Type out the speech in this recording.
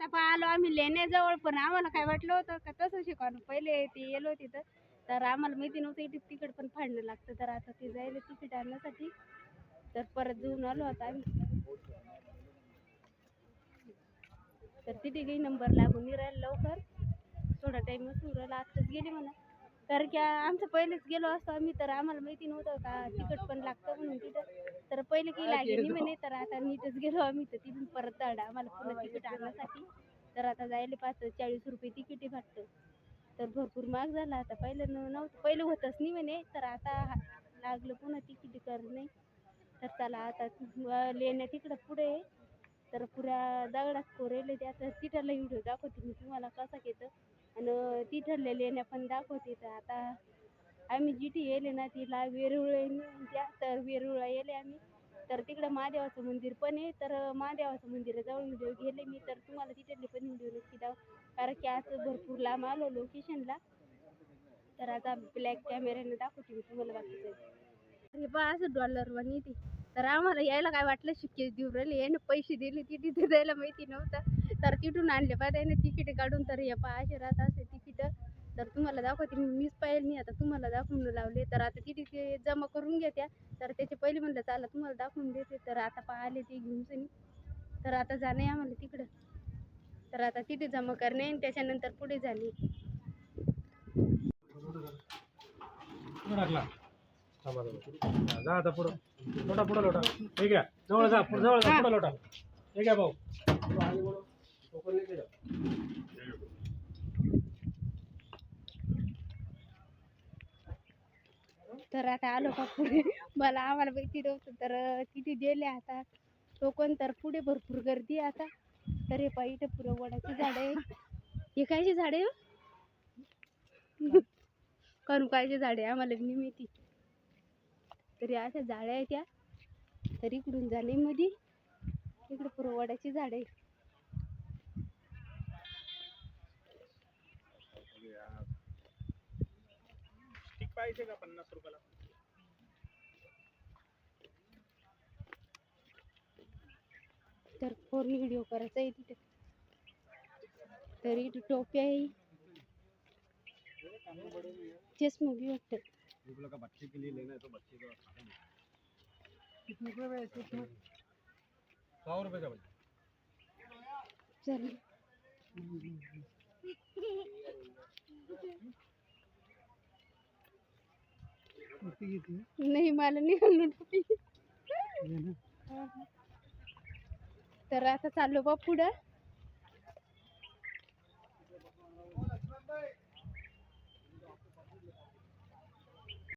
तपा आलो आम्ही लेण्याजवळ पण आम्हाला काय वाटलं होतं का तसं शिकवणं पहिले ते येलो तिथं तर आम्हाला माहिती नव्हतं इथे तिकीट पण फाडणं लागतं. तर आता ते जायला तिकीट आणण्यासाठी. तर परत जाऊन आलो आता आम्ही. तर तिथे काही नंबर लागून नाही राहिला लवकर. थोडा टाइम राहिला. आत्ताच गेले म्हणा. तर की आमचं पहिलेच गेलो असतो आम्ही तर आम्हाला माहिती नव्हतं का तिकट पण लागतं म्हणून तिथं. तर पहिले काही लागे नाही म्हणे तर आता नीटच गेलो आम्ही तर तिथून परत चढा आम्हाला पुन्हा तिकीट आणण्यासाठी तर आता जायला पाच चाळीस रुपये तिकीट आहे वाटतं तर भरपूर महाग झाला आता पहिलं नव्हतं पहिलं होतंच नाही म्हणे तर आता हा- लागलं पुन्हा तिकीट कर नाही तर चला आता लेण्या तिकडं पुढे तर पुऱ्या दगडात कोरेले ते. आता तिथला व्हिडिओ दाखवते मी तुम्हाला कसा घेतं. आणि तिथल्या लेण्या पण दाखवते तर आता आम्ही जिथे येले ना तिला वेरुळ त्या तर वेरुळला येले आम्ही. तर तिकडं महादेवाचं मंदिर पण आहे. तर महादेवाचं मंदिराजवळ व्हिडिओ गेले मी. तर तुम्हाला तिथले पण व्हिडिओ नक्की दाव कारण की आज भरपूर लांब आलो लोकेशनला तर आता ब्लॅक कॅमेऱ्याने दाखवते मी तुम्हाला बाकीचं. हे पहा असं डॉलरवानी ती तर आम्हाला यायला काय वाटलं? शिक्के देऊ राहिले. यानं पैसे दिले ती तिथे जायला माहिती नव्हतं. तर तिथून आणले पा त्याने तिकीट काढून. तर हे पा असे राहत असे तिकीट. तर तुम्हाला दाखवते मी मीच पाहिजे नाही. आता तुम्हाला दाखवून लावले. तर आता तिथे ते जमा करून घेत्या तर त्याचे पहिले म्हणलं चाला तुम्हाला दाखवून देते. तर आता पाहिले ते घेऊन तर आता जाणे आम्हाला तिकडं. तर आता तिथे जमा करणे आणि त्याच्यानंतर पुढे जाणे. टाकला. थांबा जरा. जा आता पुढं. लोटा पुढं लोटा. ठीक आहे जवळ जा पुढं जवळ जा पुढं लोटा. ठीक आहे भाऊ. तर आता आलो का पुढे? मला आम्हाला माहिती नव्हतं तर किती गेले आता? टोकन तर पुढे भरपूर गर्दी आहे आता. तर हे पाहिजे पुरं वडाची झाडं आहे हे कायचे झाडे आहे हो? करू कायची झाडे आहे आम्हाला बी नाही माहिती. तरी अशा झाड्या आहेत त्या तर इकडून झाले मध्ये इकडे पुरं वडाची झाडं आहे पाहिजे का पन्नास रुपयाला? तर फोन व्हिडिओ करायचा आहे तिथे. तर टोप्या आहे. चष्मा बी वाटतं. का बच्चे के लिए लेना है तो बच्चे का सौ रुपये का भाई चल। नाही मला नाही आणलं टोपी तर आता चाललो बा पुढं.